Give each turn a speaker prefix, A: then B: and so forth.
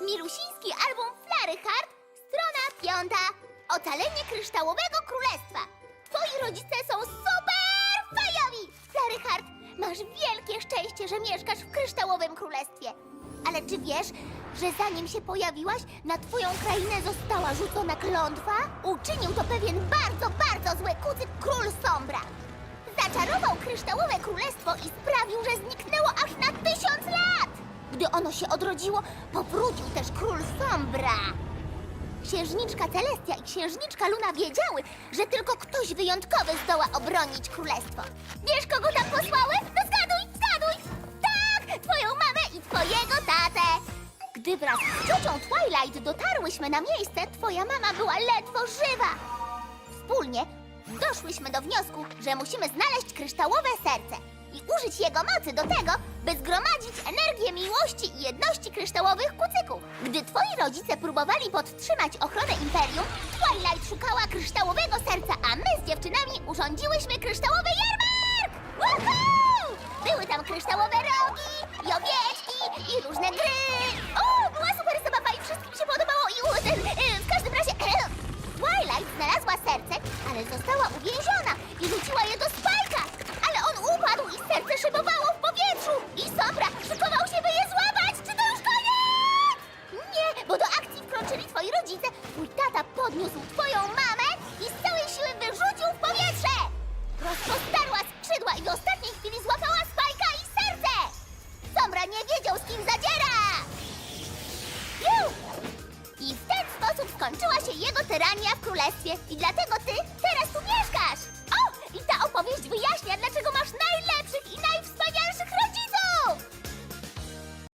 A: Milusiński album Flary Hard, strona piąta. Ocalenie kryształowego królestwa. Twoi rodzice są super fajowi! Flary Hard, masz wielkie szczęście, że mieszkasz w kryształowym królestwie. Ale czy wiesz, że zanim się pojawiłaś, na twoją krainę została rzucona klątwa? Uczynił to pewien bardzo, bardzo zły kucyk król Sombra. Zaczarował kryształowe królestwo i sprawił, się odrodziło, powrócił też król Sombra. Księżniczka Celestia i księżniczka Luna wiedziały, że tylko ktoś wyjątkowy zdoła obronić królestwo. Wiesz, kogo tam posłały? No zgaduj, zgaduj! Tak, twoją mamę i twojego tatę! Gdy wraz z ciocią Twilight dotarłyśmy na miejsce, twoja mama była ledwo żywa. Wspólnie doszłyśmy do wniosku, że musimy znaleźć kryształowe serce i użyć jego mocy do tego, by zgromadzić energię miłości i jedności kryształowych kucyków. Gdy twoi rodzice próbowali podtrzymać ochronę Imperium, Twilight szukała kryształowego serca, a my z dziewczynami urządziłyśmy kryształowy jarmark! Woohoo! Były tam kryształowe rogi i i różne gry. Rodzice. Twój tata podniósł twoją mamę i z całej siły wyrzucił w powietrze. Rozpostarła skrzydła i w ostatniej chwili złapała Spajka i serce. Sombra nie wiedział, z kim zadziera. Juh! I w ten sposób skończyła się jego tyrania w królestwie. I dlatego ty teraz